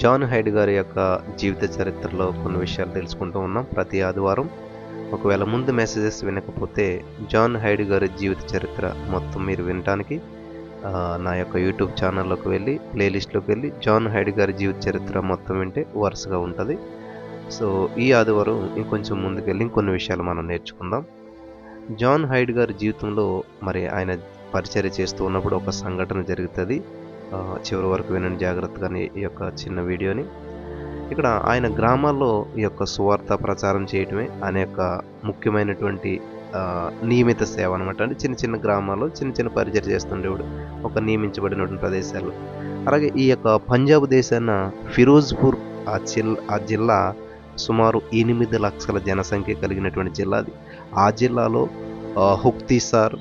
John hide గారి యొక్క జీవిత చరిత్రలో కొన్ని విషయాలు తెలుసుకుంటూ ఉన్నాం ప్రతి ఆదివారం. ఒకవేళ ముందు మెసేజెస్ వినకపోతే జాన్ హైడ్ గారి జీవిత చరిత్ర మొత్తం మీరు వినటానికి నా యొక్క యూట్యూబ్ ఛానల్లోకి వెళ్ళి ప్లేలిస్ట్లోకి వెళ్ళి జాన్ హైడ్ గారి జీవిత చరిత్ర మొత్తం వింటే వరుసగా ఉంటుంది. సో ఈ ఆదివారం ఇంకొంచెం ముందుకెళ్ళి ఇంకొన్ని విషయాలు మనం నేర్చుకుందాం. జాన్ హైడ్ గారి జీవితంలో మరి ఆయన పరిచర్య చేస్తూ ఉన్నప్పుడు ఒక సంఘటన జరుగుతుంది. చివరి వరకు వినండి జాగ్రత్తగా ఈ యొక్క చిన్న వీడియోని. ఇక్కడ ఆయన గ్రామాల్లో ఈ యొక్క సువార్త ప్రచారం చేయటమే ఆయన యొక్క ముఖ్యమైనటువంటి నియమిత సేవ అనమాట అంటే చిన్న చిన్న గ్రామాల్లో చిన్న చిన్న పరిచయం చేస్తుండేవాడు ఒక నియమించబడినటువంటి ప్రదేశాలు అలాగే ఈ యొక్క పంజాబ్ దేశాన ఫిరోజ్పూర్ ఆ చిల్ ఆ జిల్లా సుమారు ఎనిమిది లక్షల జనసంఖ్య కలిగినటువంటి జిల్లా అది. ఆ జిల్లాలో హుక్తిసార్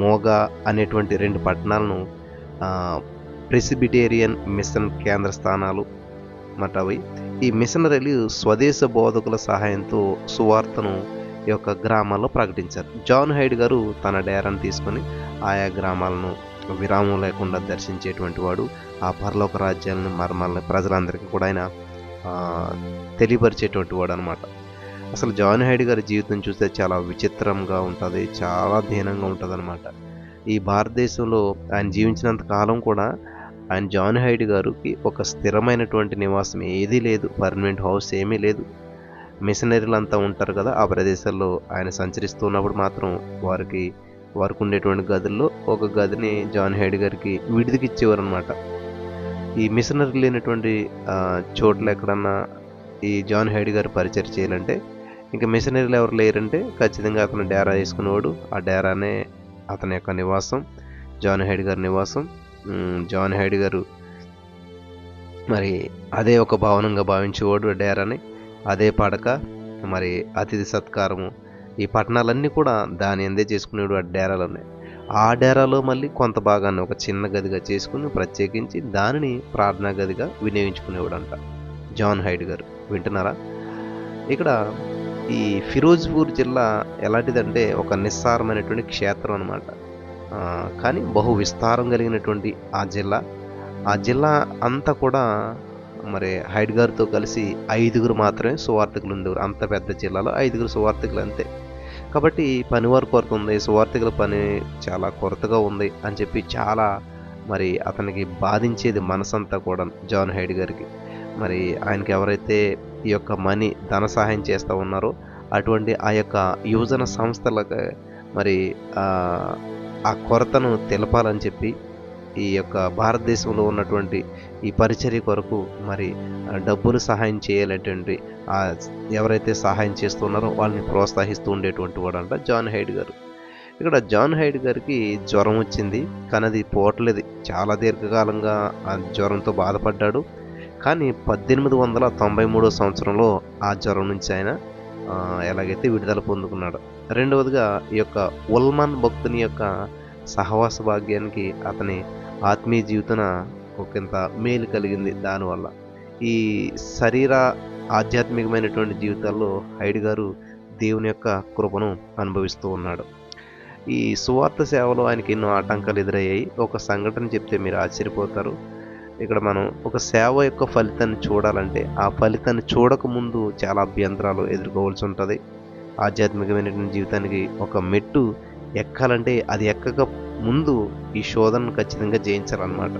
మోగా అనేటువంటి రెండు పట్టణాలను ప్రెసిబిటేరియన్ మిషన్ కేంద్ర స్థానాలు మటవి అవి ఈ మిషనరీలు స్వదేశ బోధకుల సహాయంతో సువార్తను ఈ యొక్క గ్రామాల్లో ప్రకటించారు. జాన్ హైడ్ గారు తన డేరాను తీసుకొని ఆయా గ్రామాలను విరామం లేకుండా దర్శించేటువంటి వాడు. ఆ పరలోక రాజ్యాలను మర్మాలని ప్రజలందరికీ కూడా ఆయన తెలియపరిచేటువంటి వాడు అనమాట అసలు జాన్ హైడ్ గారి జీవితం చూస్తే చాలా విచిత్రంగా ఉంటుంది చాలా దీనంగా ఉంటుంది అనమాట ఈ భారతదేశంలో ఆయన జీవించినంత కాలం కూడా ఆయన జాన్ హైడ్ గారికి ఒక స్థిరమైనటువంటి నివాసం ఏదీ లేదు పర్మనెంట్ హౌస్ ఏమీ లేదు. మిషనరీలు అంతా ఉంటారు కదా ఆ ప్రదేశాల్లో ఆయన సంచరిస్తున్నప్పుడు మాత్రం వారికి వారికి ఉండేటువంటి గదుల్లో ఒక గదిని జాన్ హైడ్ గారికి విడిదికి ఇచ్చేవారు అనమాట ఈ మిషనరీ లేనటువంటి చోట్ల ఎక్కడన్నా ఈ జాన్ హైడ్ గారు పరిచయం చేయాలంటే ఇంకా మిషనరీలు ఎవరు లేరంటే ఖచ్చితంగా అతను డేరా వేసుకునేవాడు. ఆ డేరానే అతని యొక్క నివాసం జాన్ హైడ్ గారి నివాసం. జాన్ హైడ్ గారు. మరి అదే ఒక భవనంగా భావించేవాడు ఆ డేరాని అదే పడక మరి అతిథి సత్కారము. ఈ పట్టణాలన్నీ కూడా దాని ఎందే చేసుకునేవాడు ఆ ఉన్నాయి ఆ డేరాలో మళ్ళీ కొంత భాగాన్ని ఒక చిన్న గదిగా చేసుకుని ప్రత్యేకించి దానిని ప్రార్థనా గదిగా వినియోగించుకునేవాడు అంట జాన్ హైడ్ గారు. వింటున్నారా? ఇక్కడ ఈ ఫిరోజ్పూర్ జిల్లా ఎలాంటిదంటే ఒక నిస్సారమైనటువంటి క్షేత్రం అనమాట కానీ బహు విస్తారం కలిగినటువంటి ఆ జిల్లా. ఆ జిల్లా అంతా కూడా మరి హైడ్ గారితో కలిసి ఐదుగురు మాత్రమే సువార్థకులు ఉండేవారు. అంత పెద్ద జిల్లాలో ఐదుగురు సువార్థకులు అంతే. కాబట్టి పని వారి కొరత ఉంది. సువార్థకుల పని చాలా కొరతగా ఉంది అని చెప్పి చాలా మరి అతనికి బాధించేది మనసంతా కూడా జాన్ హైడ్ గారికి. మరి ఆయనకి ఎవరైతే ఈ యొక్క మనీ ధన సహాయం చేస్తూ ఉన్నారో అటువంటి ఆ యొక్క యువజన సంస్థలకు మరి ఆ, కొరతను తెలపాలని చెప్పి ఈ యొక్క భారతదేశంలో ఉన్నటువంటి ఈ పరిచర్య కొరకు మరి డబ్బులు సహాయం చేయాలనేటువంటి ఎవరైతే సహాయం చేస్తున్నారో వాళ్ళని ప్రోత్సహిస్తూ ఉండేటువంటి వాడంట జాన్ హైడ్ గారు. ఇక్కడ జాన్ హైడ్ గారికి జ్వరం వచ్చింది. కానీ అది పోవట్లేదు. చాలా దీర్ఘకాలంగా ఆ జ్వరంతో బాధపడ్డాడు. కానీ పద్దెనిమిది వందల తొంభై మూడో సంవత్సరంలో ఆ జ్వరం నుంచి ఆయన ఎలాగైతే విడుదల పొందుకున్నాడు. రెండవదిగా ఈ యొక్క ఉల్మాన్ భక్తుని యొక్క సహవాస భాగ్యానికి అతని ఆత్మీయ జీవితన ఒకంత మేలు కలిగింది దానివల్ల. ఈ శరీర ఆధ్యాత్మికమైనటువంటి జీవితాల్లో హైడ్ గారు దేవుని యొక్క కృపను అనుభవిస్తూ ఉన్నాడు. ఈ సువార్త సేవలో ఆయనకి ఎన్నో ఆటంకాలు ఎదురయ్యాయి. ఒక సంఘటన చెప్తే మీరు ఆశ్చర్యపోతారు. ఇక్కడ మనం ఒక సేవ యొక్క ఫలితాన్ని చూడాలంటే ఆ ఫలితాన్ని చూడకముందు చాలా అభ్యంతరాలు ఎదుర్కోవాల్సి ఉంటుంది. ఆధ్యాత్మికమైనటువంటి జీవితానికి ఒక మెట్టు ఎక్కాలంటే అది ఎక్కక ముందు ఈ శోధనను ఖచ్చితంగా జయించాలన్నమాట.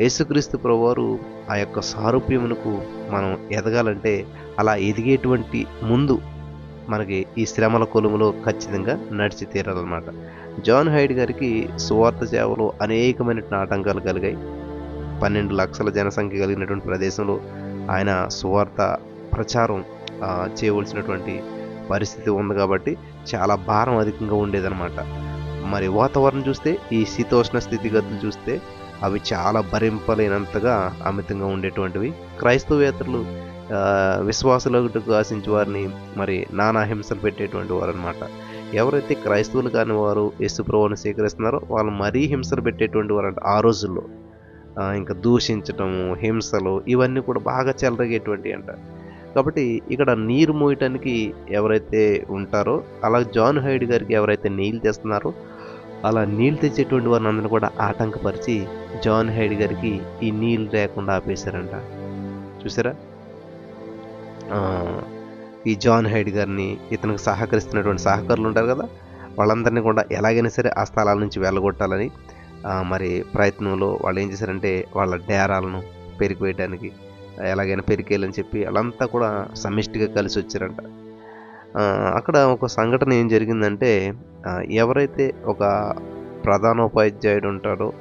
యేసుక్రీస్తు ప్రభువారు ఆ యొక్క సారూప్యమునకు మనం ఎదగాలంటే అలా ఎదిగేటువంటి ముందు మనకి ఈ శ్రమల కొలుములో ఖచ్చితంగా నడిచి తీరాలన్నమాట. జాన్ హైడ్ గారికి సువార్త సేవలో అనేకమైన ఆటంకాలు కలిగాయి. పన్నెండు లక్షల జనసంఖ్య కలిగినటువంటి ప్రదేశంలో ఆయన సువార్త ప్రచారం చేయవలసినటువంటి పరిస్థితి ఉంది కాబట్టి చాలా భారం అధికంగా ఉండేదన్నమాట. మరి వాతావరణం చూస్తే ఈ శీతోష్ణ స్థితిగతులు చూస్తే అవి చాలా భరింపలేనంతగా అమితంగా ఉండేటువంటివి. క్రైస్తవేతరులు విశ్వాసులకు ఆశించే వారిని మరి నానా హింసలు పెట్టేటువంటి వారు అనమాట ఎవరైతే క్రైస్తవులు కాని వారు యేసుప్రభువుని స్వీకరిస్తున్నారో వాళ్ళు మరీ హింసలు పెట్టేటువంటి వారు అంట ఆ రోజుల్లో. ఇంకా దూషించటము హింసలు ఇవన్నీ కూడా బాగా చెలరగేటువంటి అంట. కాబట్టి ఇక్కడ నీరు మోయటానికి ఎవరైతే ఉంటారో అలా జాన్ హైడ్ గారికి ఎవరైతే నీళ్ళు తెస్తున్నారో అలా నీళ్ళు తెచ్చేటువంటి వారిని అందరూ కూడా ఆటంకపరిచి జాన్ హైడ్ గారికి ఈ నీళ్ళు లేకుండా ఆపేశారంట. చూసారా? ఈ జాన్ హైడ్ గారిని ఇతనికి సహకరిస్తున్నటువంటి సహకారులు ఉంటారు కదా వాళ్ళందరినీ కూడా ఎలాగైనా సరే ఆ స్థలాల నుంచి వెళ్ళగొట్టాలని మరి ప్రయత్నంలో వాళ్ళు ఏం చేశారంటే వాళ్ళ డేరాలను పెరిగిపోయడానికి ఎలాగైనా పెరికేయాలని చెప్పి వాళ్ళంతా కూడా సమిష్టిగా కలిసి వచ్చారంట. అక్కడ ఒక సంఘటన ఏం జరిగిందంటే ఎవరైతే ఒక ప్రధాన ఉపాధ్యాయుడు ఉంటాడో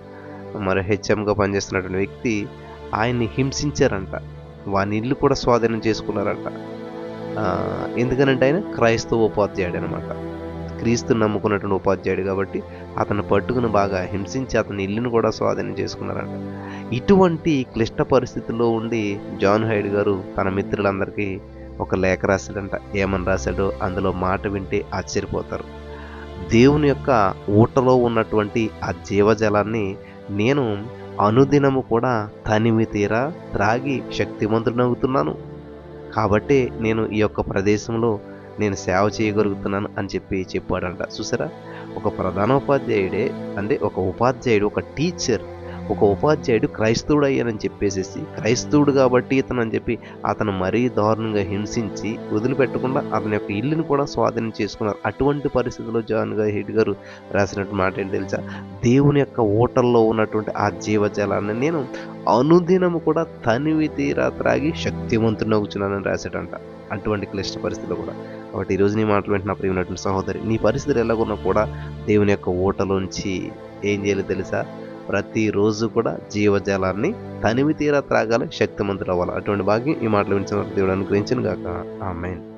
మరి హెచ్ఎంగా పనిచేస్తున్నటువంటి వ్యక్తి ఆయన్ని హింసించారంట. వాని ఇల్లు కూడా స్వాధీనం చేసుకున్నారంట. ఎందుకనంటే ఆయన క్రైస్తవ ఉపాధ్యాయుడు అనమాట క్రీస్తు నమ్ముకున్నటువంటి ఉపాధ్యాయుడు కాబట్టి అతను పట్టుకుని బాగా హింసించి అతని ఇల్లును కూడా స్వాధీనం చేసుకున్నారంట. ఇటువంటి క్లిష్ట పరిస్థితుల్లో ఉండి జాన్ హైడ్ గారు తన మిత్రులందరికీ ఒక లేఖ రాశాడంట. ఏమని రాశాడో అందులో మాట వింటే ఆశ్చర్యపోతారు. దేవుని యొక్క ఊటలో ఉన్నటువంటి ఆ జీవజలాన్ని నేను అనుదినము కూడా తనివి తీరా త్రాగి శక్తిమంతుడనవుతున్నాను కాబట్టి నేను ఈ యొక్క ప్రదేశంలో నేను సేవ చేయగలుగుతున్నాను అని చెప్పి చెప్పాడంట. చూసారా? ఒక ప్రధానోపాధ్యాయుడే అంటే ఒక ఉపాధ్యాయుడు ఒక టీచర్ ఒక ఉపాధ్యాయుడు క్రైస్తవుడు అయ్యానని చెప్పేసేసి క్రైస్తవుడు కాబట్టి ఇతను అని చెప్పి అతను మరీ దారుణంగా హింసించి వదిలిపెట్టకుండా అతని యొక్క ఇల్లుని కూడా స్వాధీనం చేసుకున్నారు. అటువంటి పరిస్థితుల్లో జాన్ గారు హెడ్ గారు రాసినట్టు మాట ఏంటి తెలుసా? దేవుని యొక్క ఓటల్లో ఉన్నటువంటి ఆ జీవజలాన్ని నేను అనుదినము కూడా తనివి తీరా త్రాగి శక్తివంతునవుచున్నానని రాశాడంట. అటువంటి క్లిష్ట పరిస్థితుల్లో కూడా. కాబట్టి ఈరోజు నీ మాటలు వెంటనే ప్రియమైనటువంటి సహోదరి నీ పరిస్థితులు ఎలాగున్నా కూడా దేవుని యొక్క ఓటలోంచి ఏం చేయాలి తెలుసా? ప్రతిరోజు కూడా జీవజలాన్ని తనివి తీరా త్రాగాలి శక్తిమంతులు అవ్వాలి. అటువంటి భాగ్యం ఈ మాటలు వినిచిన దేవుడు అనుగ్రహించను గాక. ఆమెన్.